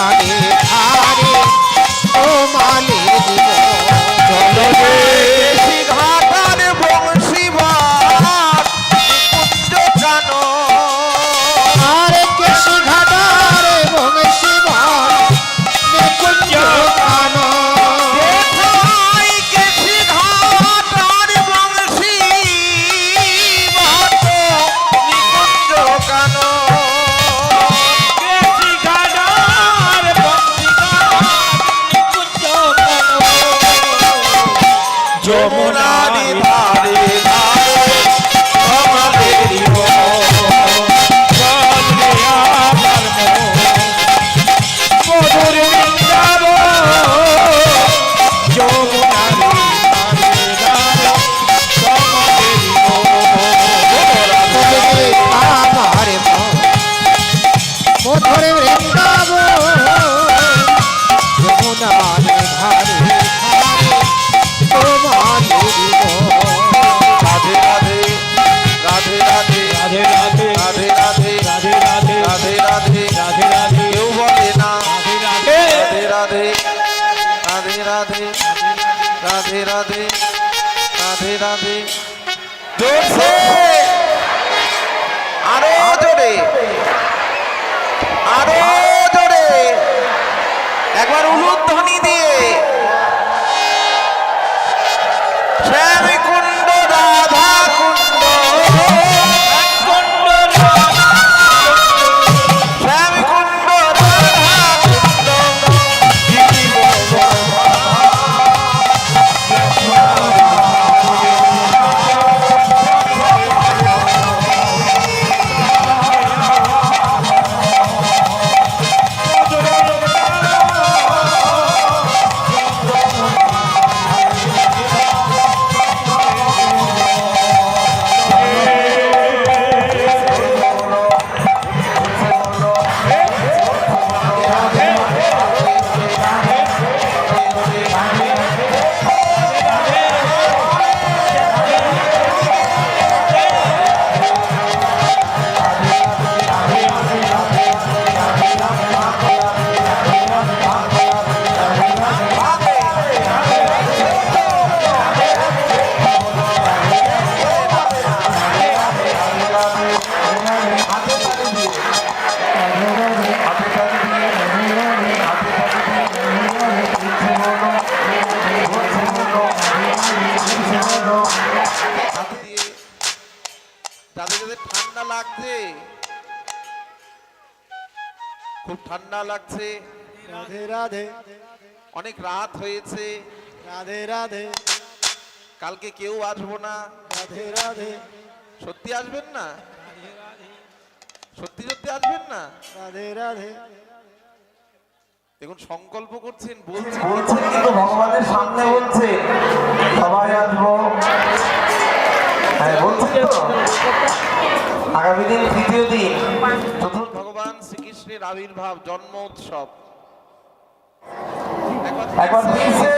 আরে আরে ও মালিক চলো একবার উলুধ্বনি রাধে রাধে। অনেক রাত হয়েছে। রাধে রাধে। কালকে কেউ আসব না। রাধে রাধে। সত্যি আসবেন না? সত্যি সত্যি আসবেন না? রাধে রাধে। দেখুন সংকল্প করছেন বলছেন কিন্তু ভগবানের সামনে বলছে সবাই আসব। হ্যাঁ, আগামী দিন তৃতীয় দিন। ভগবান শ্রীকৃষ্ণের আবির্ভাব জন্ম উৎসব একবার দিছে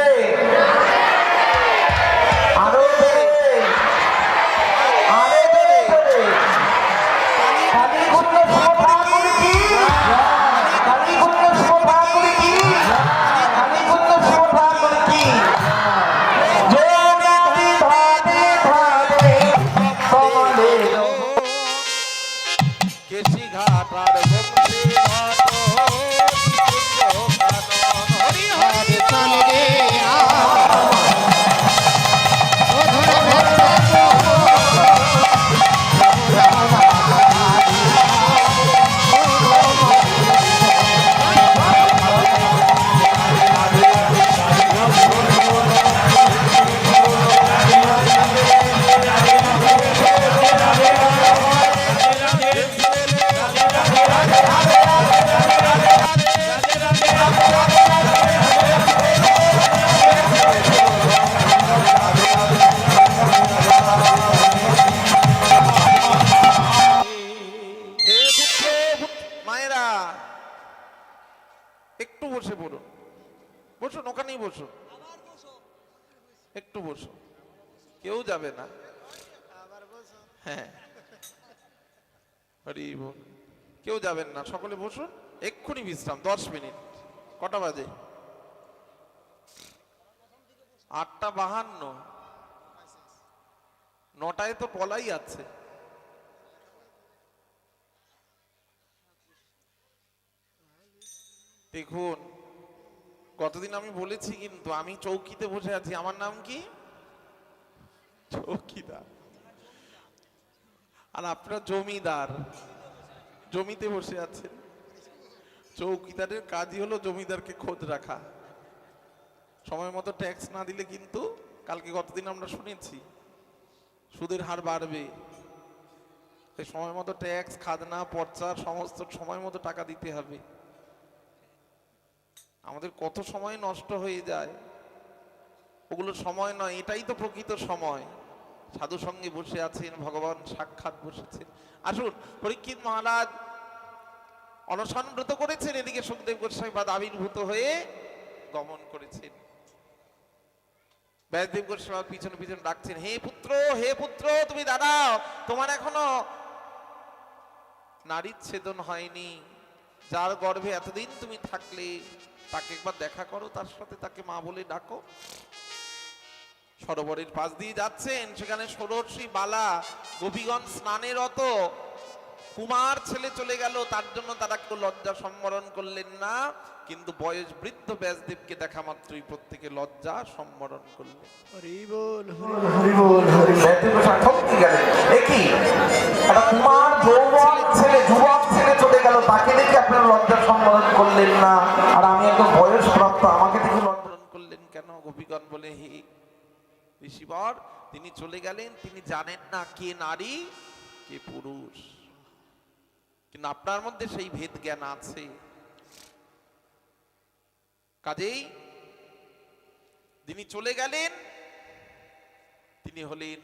যাবে না। হ্যাঁ। কেউ যাবেন না, সকলে বসুন। এক্ষুনি বিশ্রাম, দশ মিনিট। কটা বাজে? আটটা বাহান্ন। নটায় তো পলাই আছে। দেখুন, কতদিন আমি বলেছি কিন্তু আমি চৌকিতে বসে আছি। আমার নাম কি? চৌকিদার। আর আপনার জমিদার, জমিতে বসে আছেন। চৌকিদারের কাজই হলো জমিদারকে খোঁজ রাখা। সময় মতো ট্যাক্স না দিলে কিন্তু কালকে গতদিন আমরা শুনেছি, সুদের হার বাড়বে। তাই সময় মতো ট্যাক্স, খাজনা পর্চার সমস্ত সময় মতো টাকা দিতে হবে। আমাদের কত সময় নষ্ট হয়ে যায়। ওগুলো সময় নয়, এটাই তো প্রকৃত সময়। সাধু সঙ্গে বসে আছেন, ভগবান সাক্ষাৎ বসেছেন। আসুন, পরীক্ষিত মহারাজ অনশন করেছেন, এদিকে সুখদেব গোস্বামী বাদ আবির্ভূত হয়ে গমন করেছেন। ব্যাসদেব গোস্বামী পিছনে পিছনে ডাকছেন, হে পুত্র হে পুত্র, তুমি দাঁড়াও, তোমার এখনও নারীর ছেদন হয়নি। যার গর্ভে এতদিন তুমি থাকলে, তাকে একবার দেখা করো, তার সাথে তাকে মা বলে ডাকো। সরোবরের পাশ দিয়ে যাচ্ছেন। সেখানে ষোড়শী বালা গোপীগণ স্নানের অত কুমার ছেলে চলে গেল তার জন্য তারা কেউ লজ্জা সম্বরণ করলেন না কিন্তু বয়স বৃদ্ধ ব্যাসদেবকে দেখা মাত্রই প্রত্যেকে লজ্জা সম্বরণ করলেন। হরি বল হরি বল। হরি ব্যাধি গোসাই ঠকতে গেলেন এ কি একটা কুমার ছেলে যুবক ছেলে চলে গেল তাকে দেখে আপনারা লজ্জা সম্বোধন করলেন না। আর আমি একদম বয়স প্রাপ্ত আমাকে দেখে লজ্জা সম্বরণ করলেন কেন? গোপীগণ বলে হে ঋষিবর, তিনি চলে গেলেন, তিনি জানেন না কে নারী, কে পুরুষ। কিন্তু আপনার মধ্যে সেই ভেদ জ্ঞান আছে। কাজেই তিনি চলে গেলেন, তিনি হলেন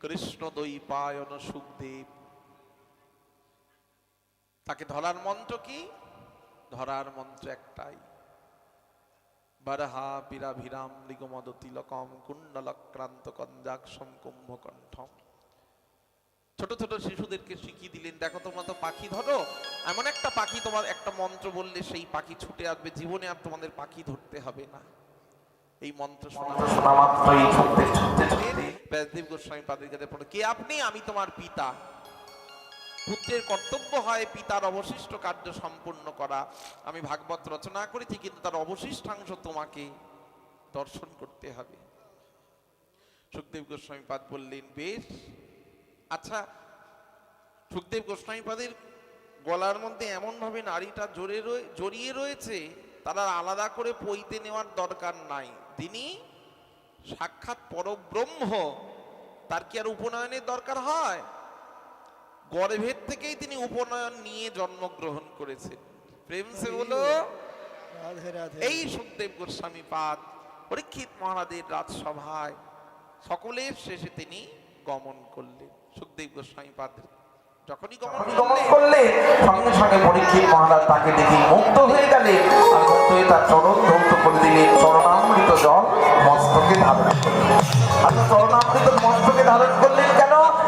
কৃষ্ণ দৈপায়ন সুখদেব। তাকে ধরার মন্ত্র কি? ধরার মন্ত্র একটাই। বরহা বিরাভিরাম লিগমদ তিলকম কুণ্ডলক্রান্ত কঞ্জাক্ষম কুম্ভকণ্ঠম ছোট ছোট শিশুদেরকে শিখিয়ে দিলেন দেখো তোমরা তো পাখি ধরো। এমন একটা পাখি তোমার একটা মন্ত্র বললে সেই পাখি ছুটে আসবে। জীবনে আর তোমাদের পাখি ধরতে হবে না। এই মন্ত্র শোনা ব্যাসদেব গোস্বামী পাদের কাছে পড়ে কে আপনি? আমি তোমার পিতা। পুত্রের কর্তব্য হয় পিতার অবশিষ্ট কার্য সম্পূর্ণ করা। আমি ভাগবত রচনা করেছি, কিন্তু তার অবশিষ্টাংশ তোমাকে দর্শন করতে হবে। সুখদেব গোস্বামীপাদ বললেন, বেশ। আচ্ছা সুখদেব গোস্বামীপাদের গলার মধ্যে এমনভাবে নারীটা জড়ে জড়িয়ে রয়েছে, তারা আলাদা করে পইতে নেওয়ার দরকার নাই। তিনি সাক্ষাৎ পরব্রহ্ম, তার কি আর উপনয়নের দরকার হয়? গর্ভের থেকেই তিনি উপনয়ন নিয়ে জন্মগ্রহণ করেছেন। প্রেম সে বলো এই সুখদেব গোস্বামী পাদ পরীক্ষিত মহারাজের রাজসভায় সকলের শেষে তিনি গমন করলেন। সুখদেব গোস্বামী পাদ যখনই গমন করলে সঙ্গে সঙ্গে পরীক্ষিত মহারাজ তাকে দেখে মুক্ত হয়ে গেলে আর মুক্ত হয়ে তার চরণ ধৌত করে দিলেন। চরণামৃত জল মস্তকে ধারণ করলেন। আচ্ছা চরণামৃত মস্তকে ধারণ করলেন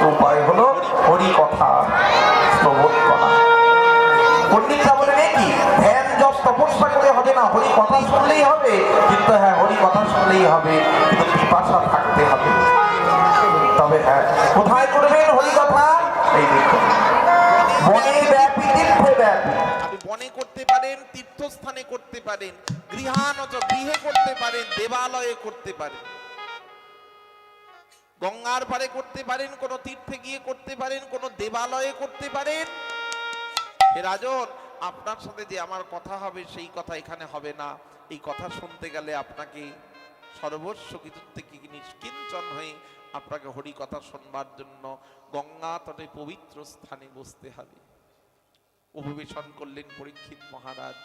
একমাত্র উপায় হলো হরি কথা শ্রবণ করা পণ্ডিতরা বলেন কি? ধ্যান হবে না? হরি কথা শুনলেই হবে? কিন্তু হ্যাঁ শুনলেই হবে। তবে হ্যাঁ কোথায় করবেন বনে বনে করতে পারেন, তীর্থস্থানে করতে পারেন গৃহানত গৃহে করতে পারেন, দেবালয়ে করতে পারেন। গঙ্গার পারে করতে পারেন, কোন তীর্থে গিয়ে করতে পারেন, কোন দেবালয়ে করতে পারেন। হে রাজন, আপনার সাথে যে আমার কথা হবে, সেই কথা এখানে হবে না। এই কথা শুনতে গেলে আপনাকে সর্বস্ব কিছু থেকে নিষ্কিঞ্চন হয়ে আপনাকে হরি কথা শুনবার জন্য গঙ্গা তটে পবিত্র স্থানে বসতে হবে। অভিবেশন করলেন পরীক্ষিত মহারাজ।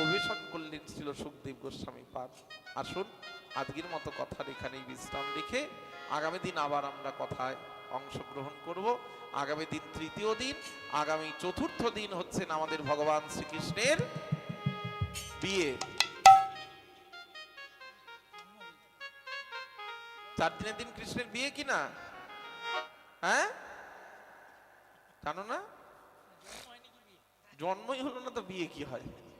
অভিবেশন করলেন ছিল সুখদেব গোস্বামী পাদ। আসুন। আজকের মতো কথার এখানেই বিশ্রাম রেখে আগামী দিন আবার আমরা কথায় অংশগ্রহণ করব। আগামী দিন তৃতীয় দিন, আগামী চতুর্থ দিন হচ্ছেন আমাদের ভগবান শ্রীকৃষ্ণের বিয়ে। চার দিনের দিন কৃষ্ণের বিয়ে কি না? হ্যাঁ? জানো না? জন্মই হলো না তো বিয়ে কি হয়? হ্যাঁ।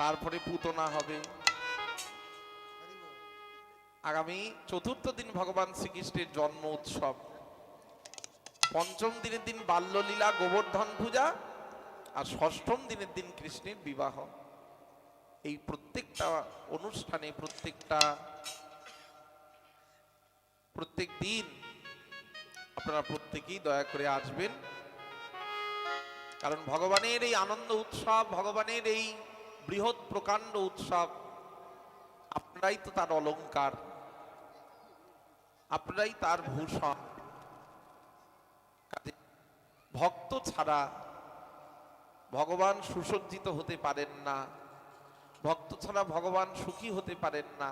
তারপরে পুতনা হবে। আগামী চতুর্থ দিন ভগবান শ্রীকৃষ্ণের জন্ম উৎসব। পঞ্চম দিনের দিন বাল্যলীলা, গোবর্ধন পূজা আর ষষ্ঠম দিনের দিন কৃষ্ণের বিবাহ। এই প্রত্যেকটা অনুষ্ঠানে প্রত্যেকটা প্রত্যেক দিন আপনারা প্রত্যেকেই দয়া করে আসবেন। কারণ ভগবানের এই আনন্দ উৎসব, ভগবানের এই বৃহৎ প্রকাণ্ড উৎসব, আপনারাই তো তার অলংকার, আপনারাই তার ভূষণ। ভক্ত ছাড়া ভগবান সুসজ্জিত হতে পারেন না, ভক্ত ছাড়া ভগবান সুখী হতে পারেন না।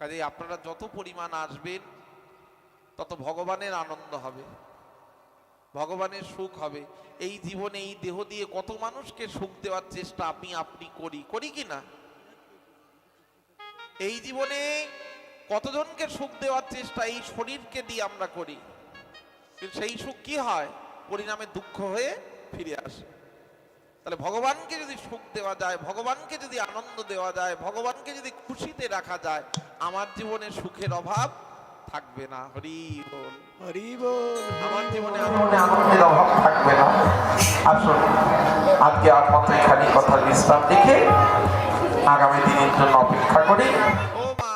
কাজে আপনারা যত পরিমাণ আসবেন, তত ভগবানের আনন্দ হবে। ভগবানের সুখ হবে। এই জীবনে, এই দেহ দিয়ে কত মানুষকে সুখ দেওয়ার চেষ্টা আমি আপনি করি। করি কি না? এই জীবনে কতজনকে সুখ দেওয়ার চেষ্টা এই শরীরকে দিয়ে আমরা করি। সেই সুখ কি হয়? পরিণামে দুঃখ হয়ে ফিরে আসে। তাহলে ভগবানকে যদি সুখ দেওয়া যায়, ভগবানকে যদি আনন্দ দেওয়া যায়, ভগবানকে যদি খুশিতে রাখা যায়, আমার জীবনে সুখের অভাব থাকবে না হরি বল। হরি বল। আমার জীবনে আনন্দের অভাব থাকবে না। আসুন আজকে আর মতো এখানে কথা বিশ্রাম রেখে আগামী দিনের জন্য অপেক্ষা করি। ও মা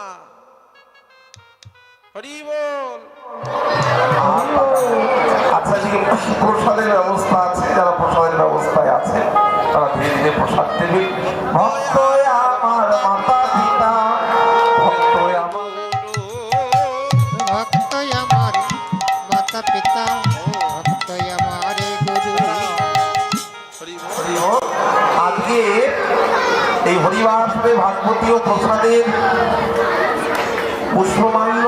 হরি বল। আচ্ছা যে প্রসাদের ব্যবস্থা আছে যারা প্রসাদের ব্যবস্থায় আছে তারা ধীরে ধীরে প্রসাদ দেবে। ভক্ত ও প্রসাদের পুষ্পমাল্য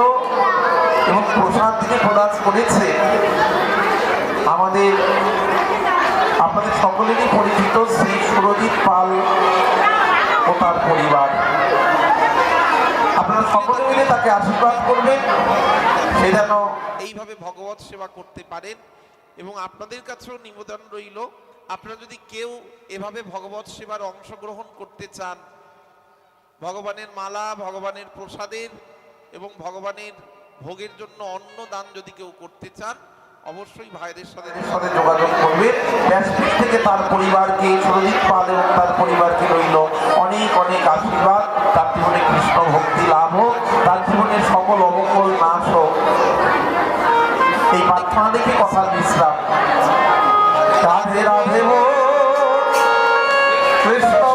এবং প্রসাদ যিনি প্রদান করেছে, আমাদের আপনাদের সকলেরই পরিচিত শ্রী সুরজিৎ পাল ও তার পরিবার। আপনারা সকলে মিলে তাকে আশীর্বাদ করবেন, সে যেন এইভাবে ভগবত সেবা করতে পারেন এবং আপনাদের কাছেও নিবেদন রইল, আপনারা যদি কেউ এভাবে ভগবত সেবার অংশগ্রহণ করতে চান ভগবানের মালা ভগবানের প্রসাদের এবং ভগবানের ভোগের জন্য অন্ন দান যদি কেউ করতে চান অবশ্যই ভাইদের সাথে সাথে যোগাযোগ করবে ব্যাসপীঠ থেকে তার পরিবারকে সুরজিৎ পাল এবং তার পরিবারকে রইল অনেক অনেক আশীর্বাদ তার জীবনে কৃষ্ণ ভক্তি লাভ হোক তার জীবনের সকল অবকল নাশ হোক এই প্রার্থনা দেখে কথা বিশ্রাম রাধে রাধে কৃষ্ণ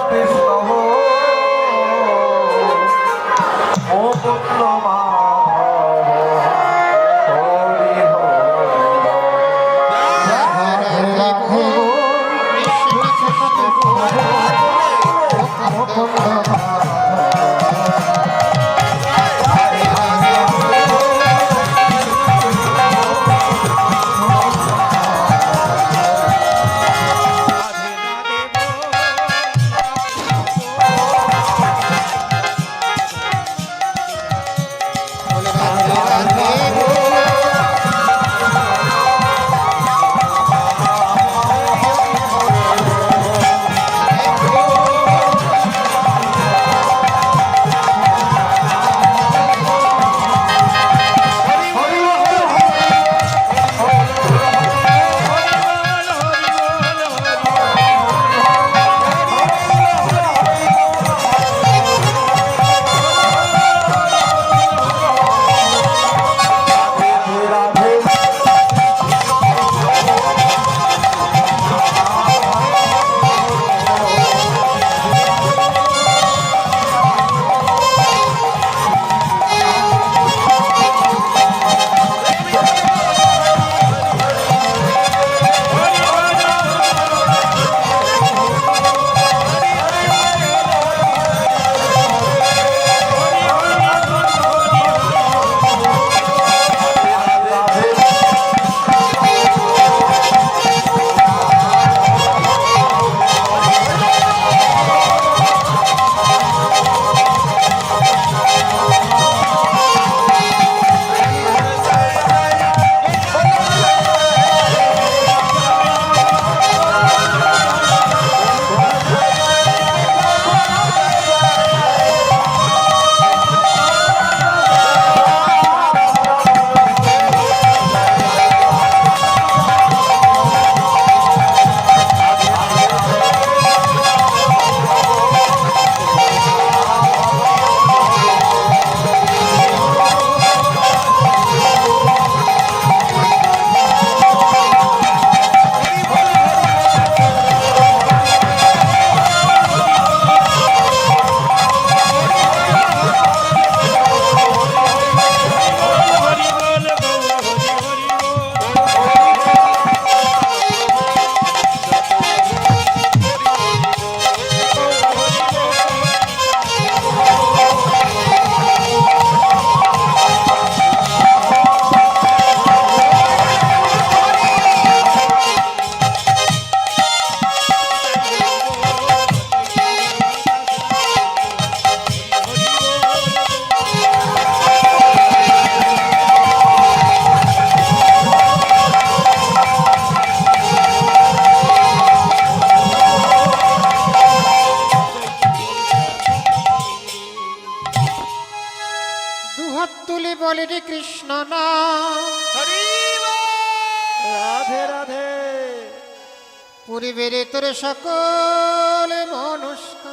ভিতরে সকল মনুষ্য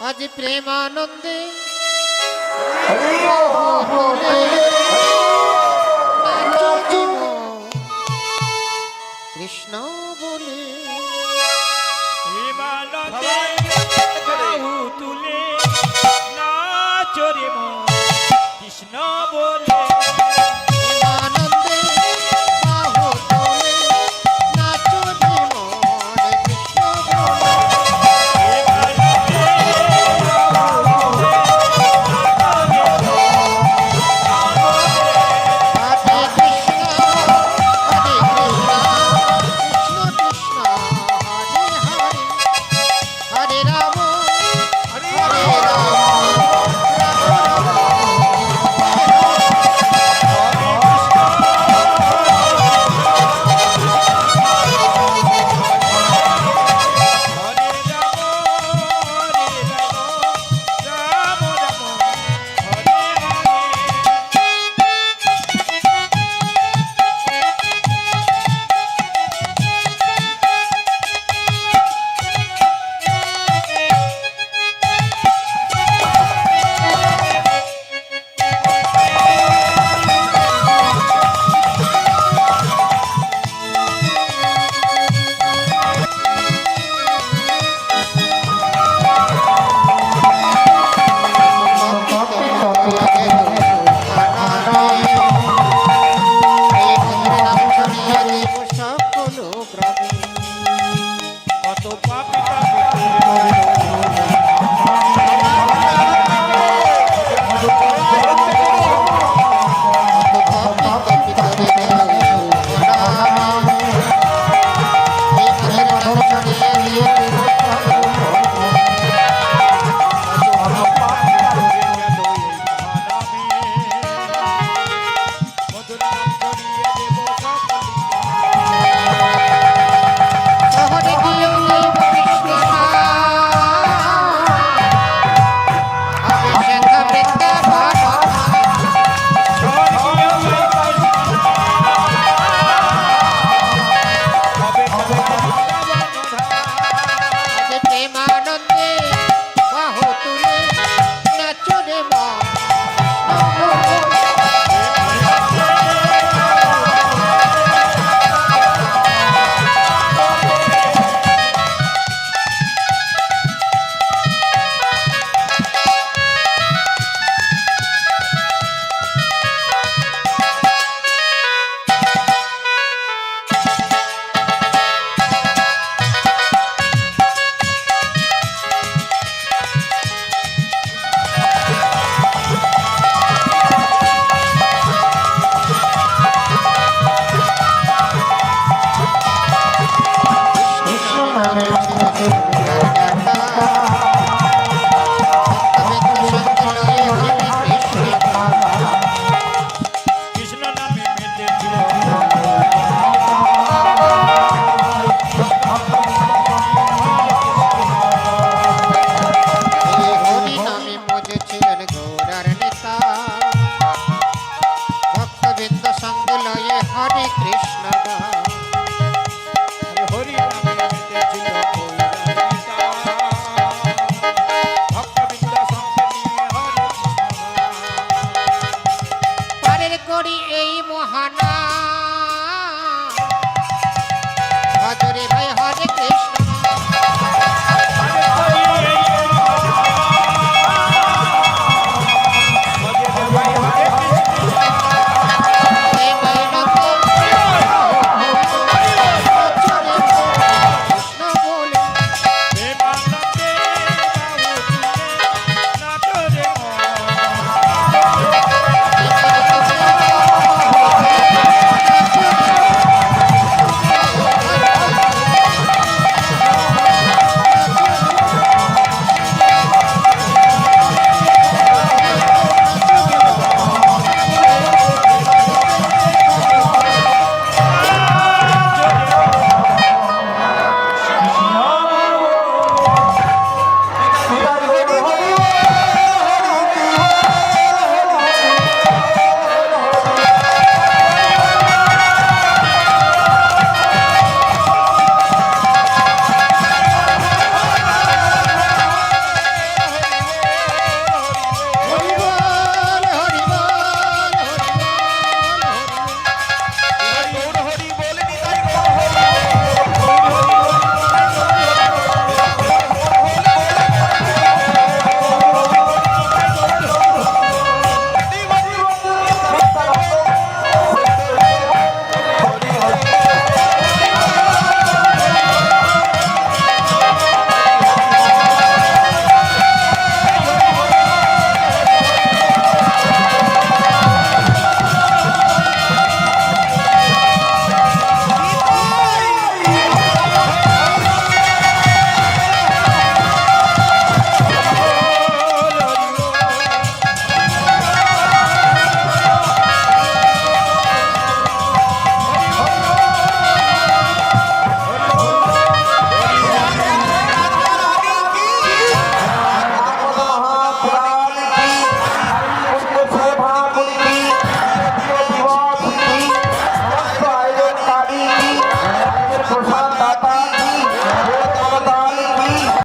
আজ প্রেমানন্দে do papo e tá